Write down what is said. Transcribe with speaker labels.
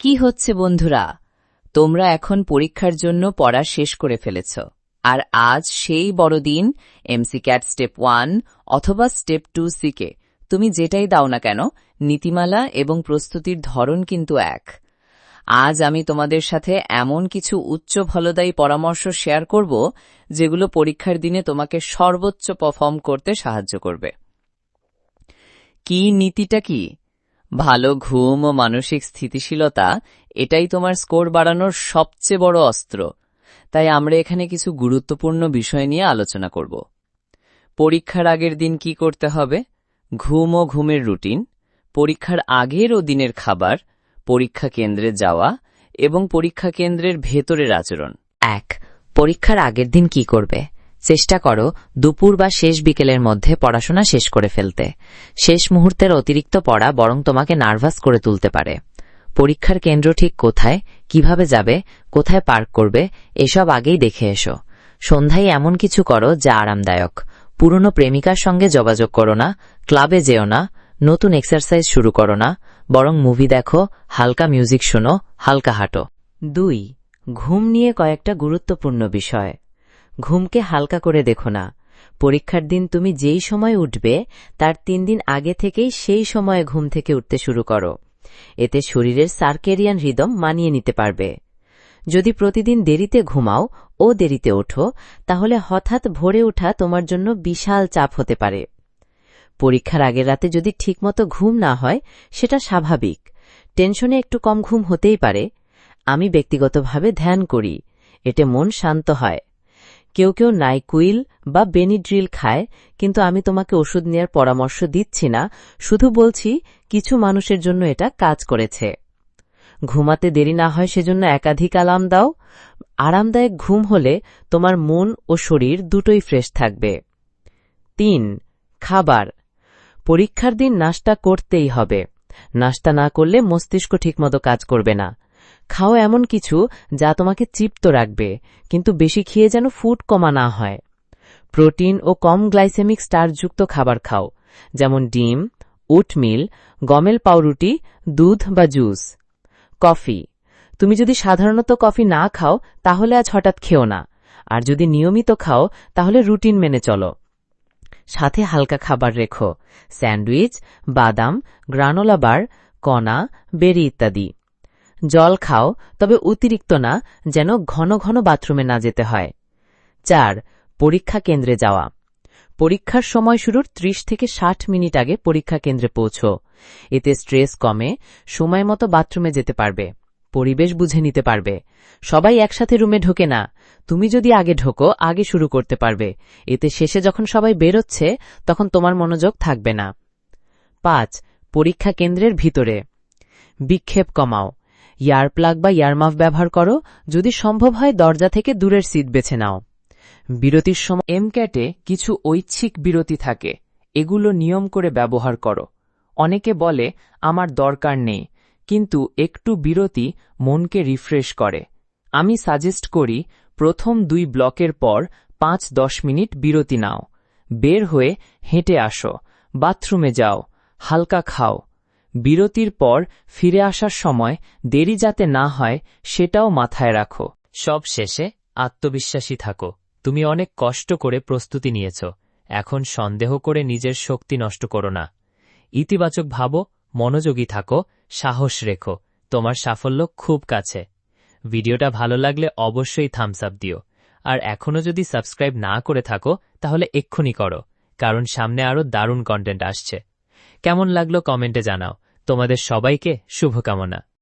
Speaker 1: কি হচ্ছে বন্ধুরা? তোমরা এখন পরীক্ষার জন্য পড়া শেষ করে ফেলেছ। আর আজ সেই বড় দিন এমসিক্যাট স্টেপ ওয়ান অথবা স্টেপ টু সিকে তুমি যেটাই দাও না কেন, নীতিমালা এবং প্রস্তুতির ধরন কিন্তু এক। আজ আমি তোমাদের সাথে এমন কিছু উচ্চ ফলদায়ী পরামর্শ শেয়ার করব, যেগুলো পরীক্ষার দিনে তোমাকে সর্বোচ্চ পারফর্ম করতে সাহায্য করবে। কি নীতিটা কি? ভালো ঘুম ও মানসিক স্থিতিশীলতা, এটাই তোমার স্কোর বাড়ানোর সবচেয়ে বড় অস্ত্র। তাই আমরা এখানে কিছু গুরুত্বপূর্ণ বিষয় নিয়ে আলোচনা করব। পরীক্ষার আগের দিন কি করতে হবে? ঘুম ও ঘুমের রুটিন, পরীক্ষার আগের ও দিনের খাবার, পরীক্ষা কেন্দ্রে যাওয়া এবং পরীক্ষা কেন্দ্রের ভেতরের আচরণ।
Speaker 2: এক, পরীক্ষার আগের দিন কি করবে? চেষ্টা করো দুপুর বা শেষ বিকেলের মধ্যে পড়াশোনা শেষ করে ফেলতে। শেষ মুহূর্তের অতিরিক্ত পড়া বরং তোমাকে নার্ভাস করে তুলতে পারে। পরীক্ষার কেন্দ্র ঠিক কোথায়, কীভাবে যাবে, কোথায় পার্ক করবে, এসব আগেই দেখে এসো। সন্ধ্যায় এমন কিছু করো যা আরামদায়ক। পুরনো প্রেমিকার সঙ্গে যোগাযোগ করো না, ক্লাবে যেও না, নতুন এক্সারসাইজ শুরু করো না, বরং মুভি দেখো, হালকা মিউজিক শোনো, হালকা হাঁটো। দুই, ঘুম নিয়ে কয়েকটা গুরুত্বপূর্ণ বিষয়। ঘুমকে হালকা করে দেখো না। পরীক্ষার দিন তুমি যেই সময় উঠবে, তার তিন দিন আগে থেকেই সেই সময়ে ঘুম থেকে উঠতে শুরু করো। এতে শরীরের সার্কেরিয়ান রিদম মানিয়ে নিতে পারবে। যদি প্রতিদিন দেরিতে ঘুমাও ও দেরিতে ওঠো, তাহলে হঠাৎ ভোরে ওঠা তোমার জন্য বিশাল চাপ হতে পারে। পরীক্ষার আগের রাতে যদি ঠিকমতো ঘুম না হয়, সেটা স্বাভাবিক। টেনশনে একটু কম ঘুম হতেই পারে। আমি ব্যক্তিগতভাবে ধ্যান করি। এতে মন শান্ত হয়। কেউ কেউ নাইকুইল বা বেনিড্রিল খায়, কিন্তু আমি তোমাকে ওষুধ নেওয়ার পরামর্শ দিচ্ছি না, শুধু বলছি কিছু মানুষের জন্য এটা কাজ করেছে। ঘুমাতে দেরি না হয় সেজন্য একাধিক আলাম দাও। আরামদায়ক ঘুম হলে তোমার মন ও শরীর দুটোই ফ্রেশ থাকবে। তিন, খাবার। পরীক্ষার দিন নাস্তা করতেই হবে। নাস্তা না করলে মস্তিষ্ক ঠিকমতো কাজ করবে না। খাও এমন কিছু যা তোমাকে চিপ্ত রাখবে, কিন্তু বেশি খেয়ে যেন ফুড কমা না হয়। প্রোটিন ও কম গ্লাইসেমিক স্টারযুক্ত খাবার খাও, যেমন ডিম উটমিল গমেল পাউরুটি, দুধ বা জুস। কফি, তুমি যদি সাধারণত কফি না খাও, তাহলে আজ হঠাৎ খেও না, আর যদি নিয়মিত খাও, তাহলে রুটিন মেনে চলো। সাথে হালকা খাবার রেখো, স্যান্ডউইচ, বাদাম, গ্রানোলা বার, কণা, বেরি ইত্যাদি। জল খাও, তবে অতিরিক্ত না, যেন ঘন ঘন বাথরুমে না যেতে হয়। চার, পরীক্ষা কেন্দ্রে যাওয়া। পরীক্ষার সময় শুরুর ৩০ থেকে ৬০ মিনিট আগে পরীক্ষা কেন্দ্রে পৌঁছো। এতে স্ট্রেস কমে, সময় মতো বাথরুমে যেতে পারবে, পরিবেশ বুঝে নিতে পারবে। সবাই একসাথে রুমে ঢোকে না, তুমি যদি আগে ঢোকো, আগে শুরু করতে পারবে। এতে শেষে যখন সবাই বেরোচ্ছে, তখন তোমার মনোযোগ থাকবে না। পাঁচ, পরীক্ষা কেন্দ্রের ভিতরে। বিক্ষেপ কমাও। ইয়ার প্লাগ বা ইয়ারমাফ ব্যবহার করো। যদি সম্ভব হয়, দরজা থেকে দূরের সিট বেছে নাও। বিরতির সময়
Speaker 3: এমক্যাটে কিছু ঐচ্ছিক বিরতি থাকে। এগুলো নিয়ম করে ব্যবহার করো। অনেকে বলে, আমার দরকার নেই। কিন্তু একটু বিরতি মনকে রিফ্রেশ করে। আমি সাজেস্ট করি, প্রথম দুই ব্লকের পর পাঁচ দশ মিনিট বিরতি নাও। বের হয়ে হেঁটে আসো। বাথরুমে যাও। হালকা খাও। বিরতির পর ফিরে আসার সময় দেরি যাতে না হয়, সেটাও মাথায় রাখো।
Speaker 4: সব শেষে আত্মবিশ্বাসী থাকো। তুমি অনেক কষ্ট করে প্রস্তুতি নিয়েছ। এখন সন্দেহ করে নিজের শক্তি নষ্ট করো না। ইতিবাচক ভাবো, মনোযোগী থাকো, সাহস রেখো। তোমার সাফল্য খুব কাছে। ভিডিওটা ভালো লাগলে অবশ্যই থামস আপ দিও। আর এখনও যদি সাবস্ক্রাইব না করে থাকো, তাহলে এক্ষুনি করো। কারণ সামনে আরও দারুণ কন্টেন্ট আসছে। কেমন লাগল কমেন্টে জানাও। তোমাদের সবাইকে শুভকামনা।